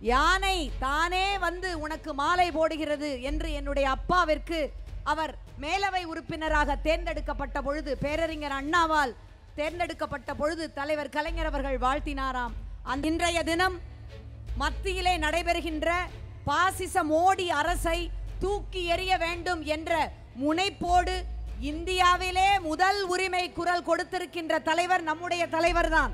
யானை தானே வந்து உனக்கு மாலை போடுகிறது என்று என்னுடைய அப்பாவிற்கு அவர் மேலவை உறுப்பினராக தேர்ந்தெடுக்கப்பட்ட பொழுது பேரறிஞர் அண்ணாவால் தேர்ந்தெடுக்கப்பட்ட பொழுது தலைவர் கலைஞர் அவர்கள் வாழ்த்தினாராம். அந்த இன்றைய தினம் மத்தியிலே நடைபெறுகின்ற பாசிச மோடி அரசை தூக்கி எறிய வேண்டும் என்ற முனைப்போடு இந்தியாவிலே முதல் உரிமை குரல் கொடுத்திருக்கின்ற தலைவர் நம்முடைய தலைவர்தான்.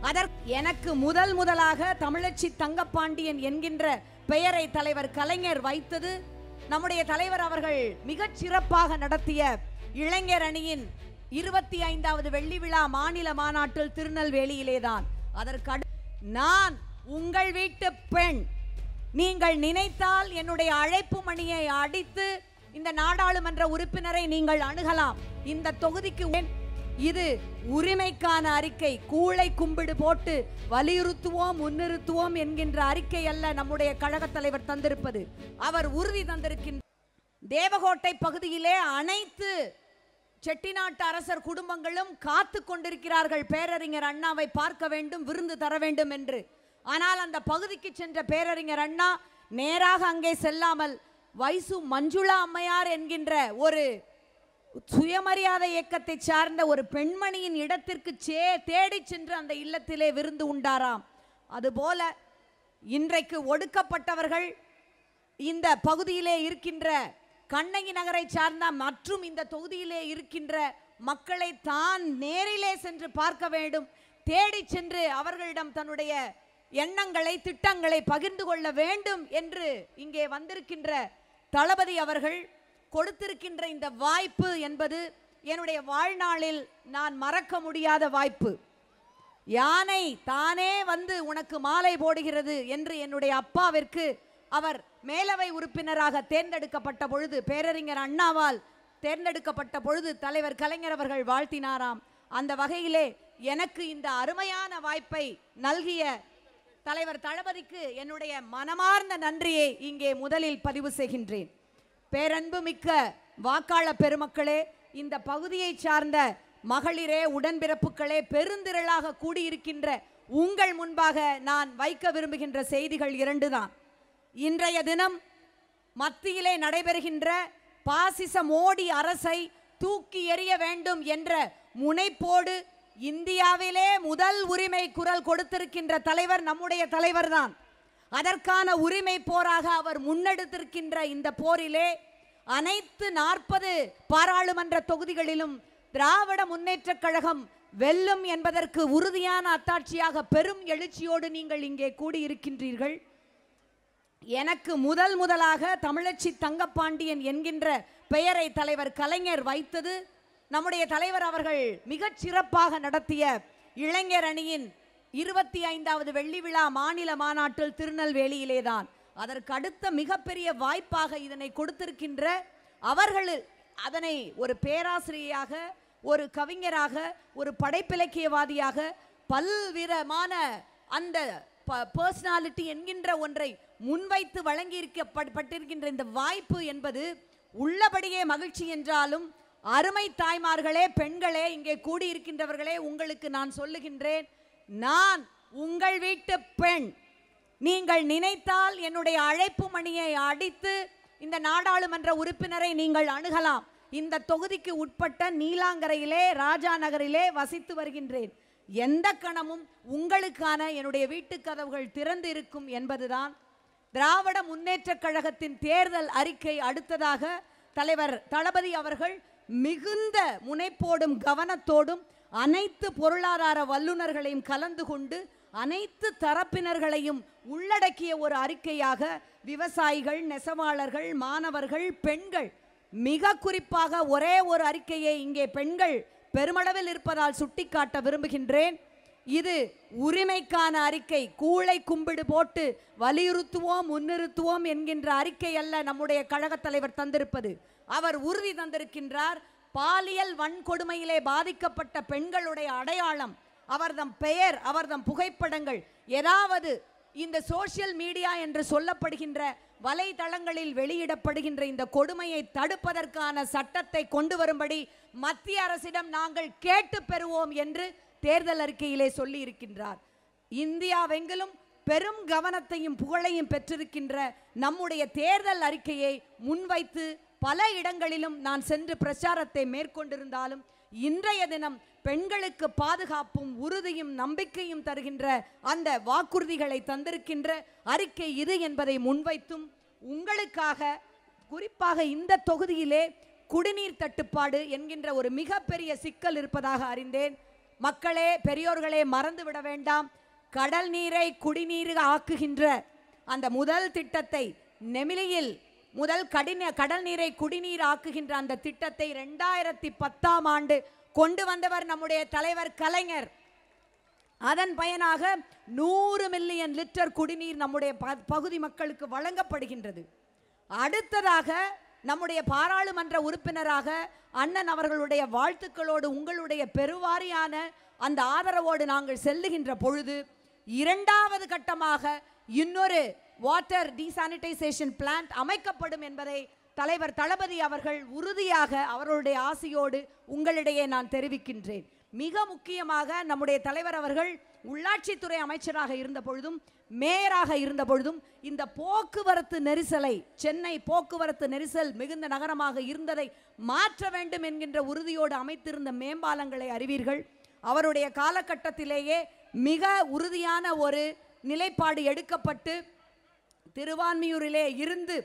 அதற்கு எனக்கு முதல் முதலாக தமிழச்சி தங்கப்பாண்டியன் என்கின்ற பெயரை தலைவர் கலைஞர் வைத்தது. நம்முடைய தலைவர் அவர்கள் மிகச் சிறப்பாக நடத்திய இளைஞர் அணியின் இருபத்தி ஐந்தாவது வெள்ளி விழா மாநில மாநாட்டில் திருநெல்வேலியிலேதான். அதற்கு அடு- நான் உங்கள் வீட்டு பெண். நீங்கள் நினைத்தால் என்னுடைய அழைப்பு மணியை அடித்து இந்த நாடாளுமன்ற உறுப்பினரை நீங்கள் அணுகலாம். இந்த தொகுதிக்கு இது உரிமைக்கான அறிக்கை. கூளை கும்பிடு போட்டு வலியுறுத்துவோம் முன்னிறுத்துவோம் என்கின்ற அறிக்கை அல்ல நம்முடைய கழகத் தலைவர் தந்திருப்பது. அவர் உறுதி தந்திருக்கின்ற தேவகோட்டை பகுதியிலே அனைத்து செட்டிநாட்டு அரசர் குடும்பங்களும் காத்து கொண்டிருக்கிறார்கள். பேரறிஞர் அண்ணாவை பார்க்க வேண்டும் விருந்து தர வேண்டும் என்று. ஆனால் அந்த பகுதிக்கு சென்ற பேரறிஞர் அண்ணா நேராக அங்கே செல்லாமல் வைசு மஞ்சுளா அம்மையார் என்கின்ற ஒரு சுயமரியாதை இயக்கத்தை சார்ந்த ஒரு பெண்மணியின் இடத்திற்கு சே தேடி சென்று அந்த இல்லத்திலே விருந்து உண்டாராம். அதுபோல இன்றைக்கு ஒடுக்கப்பட்டவர்கள் இந்த பகுதியிலே இருக்கின்ற கண்ணகி நகரை சார்ந்த மற்றும் இந்த தொகுதியிலே இருக்கின்ற மக்களை தான் நேரிலே சென்று பார்க்க வேண்டும். தேடி சென்று அவர்களிடம் தன்னுடைய எண்ணங்களை திட்டங்களை பகிர்ந்து கொள்ள வேண்டும் என்று இங்கே வந்திருக்கின்ற தளபதி அவர்கள் கொடுத்திருக்கின்ற இந்த வாய்ப்பு என்பது என்னுடைய வாழ்நாளில் நான் மறக்க முடியாத வாய்ப்பு. யானை தானே வந்து உனக்கு மாலை போடுகிறது என்று என்னுடைய அப்பாவிற்கு அவர் மேலவை உறுப்பினராக தேர்ந்தெடுக்கப்பட்ட பொழுது பேரறிஞர் அண்ணாவால் தேர்ந்தெடுக்கப்பட்ட பொழுது தலைவர் கலைஞர் அவர்கள் வாழ்த்தினாராம். அந்த வகையிலே எனக்கு இந்த அருமையான வாய்ப்பை நல்கிய தலைவர் தளபதிக்கு என்னுடைய மனமார்ந்த நன்றியை இங்கே முதலில் பதிவு செய்கின்றேன். பேரன்பு மிக்க வாக்காள பெருமக்களே இந்த பகுதியை சார்ந்த மகளிரே உடன்பிறப்புகளே பெருந்திரளாக கூடியிருக்கின்ற உங்கள் முன்பாக நான் வைக்க விரும்புகின்ற செய்திகள் இரண்டுதான். இன்றைய தினம் மத்தியிலே நடைபெறுகின்ற பாசிச மோடி அரசை தூக்கி எறிய வேண்டும் என்ற முனைப்போடு இந்தியாவிலே முதல் உரிமை குரல் கொடுத்திருக்கின்ற தலைவர் நம்முடைய தலைவர்தான். அதற்கான உரிமை போராக அவர் முன்னெடுத்திருக்கின்ற இந்த போரிலே அனைத்து நாற்பது பாராளுமன்ற தொகுதிகளிலும் திராவிட முன்னேற்றக் கழகம் வெல்லும் என்பதற்கு உறுதியான அத்தாட்சியாக பெரும் எழுச்சியோடு நீங்கள் இங்கே கூடியிருக்கின்றீர்கள். எனக்கு முதல் முதலாக தமிழச்சி தங்கப்பாண்டியன் என்கின்ற பெயரை தலைவர் கலைஞர் வைத்தது. நம்முடைய தலைவர் அவர்கள் மிகச் சிறப்பாக நடத்திய இளைஞர் அணியின் இருபத்தி ஐந்தாவது வெள்ளி விழா மாநில மாநாட்டில் திருநெல்வேலியிலேதான். அதற்கு அடுத்த மிகப்பெரிய வாய்ப்பாக இதனை கொடுத்திருக்கின்ற அவர்கள் அதனை ஒரு பேராசிரியராக ஒரு கவிஞராக ஒரு படைப்பிலக்கியவாதியாக பல்விதமான அந்த பர்சனாலிட்டி என்கின்ற ஒன்றை முன்வைத்து வழங்கியிருக்கப்பட்டிருக்கின்ற இந்த வாய்ப்பு என்பது உள்ளபடியே மகிழ்ச்சி என்றாலும் அருமை தாய்மார்களே பெண்களே இங்கே கூடியிருக்கின்றவர்களே உங்களுக்கு நான் சொல்லுகின்றேன் நான் உங்கள் வீட்டு பெண். நீங்கள் நினைத்தால் என்னுடைய அழைப்பு மணியை அடித்து இந்த நாடாளுமன்ற உறுப்பினரை நீங்கள் அணுகலாம். இந்த தொகுதிக்கு உட்பட்ட நீலாங்கரையிலே ராஜா நகரிலே வசித்து வருகின்றேன். எந்த கணமும் உங்களுக்கான என்னுடைய வீட்டு கதவுகள் திறந்து இருக்கும் என்பதுதான் திராவிட முன்னேற்ற கழகத்தின் தேர்தல் அறிக்கை அடுத்ததாக தலைவர் தளபதி அவர்கள் மிகுந்த முனைப்போடும் கவனத்தோடும் அனைத்து பொருளாதார வல்லுநர்களையும் கலந்து கொண்டு அனைத்து தரப்பினர்களையும் உள்ளடக்கிய ஒரு அறிக்கையாக விவசாயிகள் நெசவாளர்கள் மாணவர்கள் பெண்கள் மிக குறிப்பாக ஒரே ஒரு அறிக்கையை இங்கே பெண்கள் பெருமளவில் இருப்பதால் சுட்டிக்காட்ட விரும்புகின்றேன். இது உரிமைக்கான அறிக்கை. கூளை கும்பிடு போட்டு வலியுறுத்துவோம் முன்னிறுத்துவோம் என்கின்ற அறிக்கை அல்ல நம்முடைய கழகத் தலைவர் தந்திருப்பது. அவர் உறுதி தந்திருக்கின்றார். பாலியல் வன்கொடுமையிலே பாதிக்கப்பட்ட பெண்களுடைய அடையாளம் அவர்தம் பெயர் அவர்தம் புகைப்படங்கள் ஏதாவது இந்த சோசியல் மீடியா என்று சொல்லப்படுகின்ற வலைதளங்களில் வெளியிடப்படுகின்ற இந்த கொடுமையை தடுப்பதற்கான சட்டத்தை கொண்டு வரும்படி மத்திய அரசிடம் நாங்கள் கேட்டு பெறுவோம் என்று தேர்தல் அறிக்கையிலே சொல்லி இருக்கின்றார் இந்தியாவெங்கிலும் பெரும் கவனத்தையும் புகழையும் பெற்றிருக்கின்ற நம்முடைய தேர்தல் அறிக்கையை முன்வைத்து பல இடங்களிலும் நான் சென்று பிரச்சாரத்தை மேற்கொண்டிருந்தாலும் இன்றைய தினம் பெண்களுக்கு பாதுகாப்பும் உறுதியும் நம்பிக்கையும் தருகின்ற அந்த வாக்குறுதிகளை தந்திருக்கின்ற அறிக்கை இது என்பதை முன்வைத்தும் உங்களுக்காக குறிப்பாக இந்த தொகுதியிலே குடிநீர் தட்டுப்பாடு என்கின்ற ஒரு மிகப்பெரிய சிக்கல் இருப்பதாக அறிந்தேன். மக்களே பெரியோர்களே மறந்து விட வேண்டாம். கடல் நீரை குடிநீர் ஆக்குகின்ற அந்த முதல் திட்டத்தை நெமிலியில் முதல் கடின கடல் நீரை குடிநீர் ஆக்குகின்ற அந்த திட்டத்தை ரெண்டாயிரத்தி பத்தாம் ஆண்டு கொண்டு வந்தவர் நம்முடைய தலைவர் கலைஞர். அதன் பயனாக நூறு மில்லியன் லிட்டர் குடிநீர் நம்முடைய ப- பகுதி மக்களுக்கு வழங்கப்படுகின்றது. அடுத்ததாக நம்முடைய பாராளுமன்ற உறுப்பினராக அண்ணன் அவர்களுடைய வாழ்த்துக்களோடு உங்களுடைய பெருவாரியான அந்த ஆதரவோடு நாங்கள் செல்லுகின்ற பொழுது இரண்டாவது கட்டமாக இன்னொரு வாட்டர் டீசானிடைசேஷன் பிளான்ட் அமைக்கப்படும் என்பதை தலைவர் தளபதி அவர்கள் உறுதியாக அவர்களுடைய ஆசையோடு உங்களிடையே நான் தெரிவிக்கின்றேன். மிக முக்கியமாக நம்முடைய தலைவர் அவர்கள் உள்ளாட்சித்துறை அமைச்சராக இருந்த பொழுதும் மேயராக இருந்த பொழுதும் இந்த போக்குவரத்து நெரிசலை சென்னை போக்குவரத்து நெரிசல் மிகுந்த நகரமாக இருந்ததை மாற்ற வேண்டும் என்கின்ற உறுதியோடு அமைத்திருந்த மேம்பாலங்களை அறிவீர்கள். அவருடைய காலகட்டத்திலேயே மிக உறுதியான ஒரு நிலைப்பாடு எடுக்கப்பட்டு திருவான்மியூரிலே இருந்து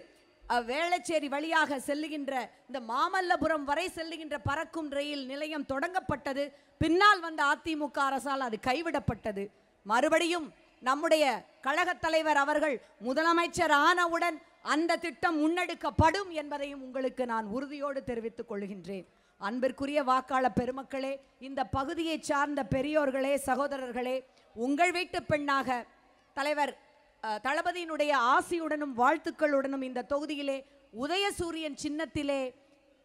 வேளச்சேரி வழியாக செல்லுகின்ற இந்த மாமல்லபுரம் வரை செல்லுகின்ற பறக்கும் ரயில் நிலையம் தொடங்கப்பட்டது. பின்னால் வந்த அதிமுக அரசால் அது கைவிடப்பட்டது. மறுபடியும் நம்முடைய கழகத் தலைவர் அவர்கள் முதலமைச்சர் ஆனவுடன் அந்த திட்டம் முன்னெடுக்கப்படும் என்பதையும் உங்களுக்கு நான் உறுதியோடு தெரிவித்துக் கொள்கின்றேன். அன்பிற்குரிய வாக்காளர் பெருமக்களே இந்த பகுதியை சார்ந்த பெரியோர்களே சகோதரர்களே உங்கள் வீட்டு பெண்ணாக தலைவர் தளபதியினுடைய ஆசியுடனும் வாழ்த்துக்களுடனும் இந்த தொகுதியிலே உதயசூரியன் சின்னத்திலே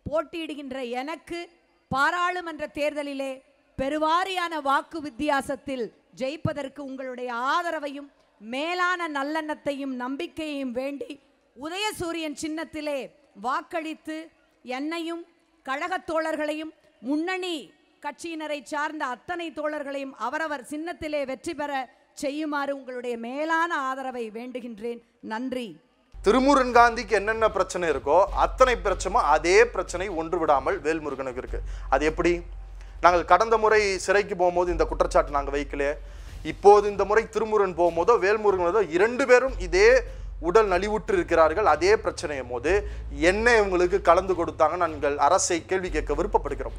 போட்டியிடுகின்ற எனக்கு பாராளுமன்ற தேர்தலிலே பெருவாரியான வாக்கு வித்தியாசத்தில் ஜெயிப்பதற்கு உங்களுடைய ஆதரவையும் மேலான நல்லெண்ணத்தையும் நம்பிக்கையையும் வேண்டி உதயசூரியன் சின்னத்திலே வாக்களித்து என்னையும் கழகத் தோழர்களையும் முன்னணி கட்சியினரை சார்ந்த அத்தனை தோழர்களையும் அவரவர் சின்னத்திலே வெற்றி பெற செய்யுமாறு உங்களுடைய மேலான ஆதரவை வேண்டுகின்றேன். நன்றி. திருமுருகன் காந்திக்கு என்னென்ன பிரச்சனை இருக்கோ அத்தனை பிரச்சனை அதே பிரச்சனை ஒன்று விடாமல் வேல்முருகனுக்கு இருக்கு. அது எப்படி? நாங்கள் கடந்த முறை சிறைக்கு போகும்போது இந்த குற்றச்சாட்டு நாங்கள் வைக்கலையே. இப்போது இந்த முறை திருமுருகன் போகும்போதோ வேல்முருகனதோ இரண்டு பேரும் இதே உடல் நலிவுற்று இருக்கிறார்கள் அதே பிரச்சனையும் போது என்ன இவங்களுக்கு கலந்து கொடுத்தாங்க நாங்கள் அரசை கேள்வி கேட்க விருப்பப்படுகிறோம்.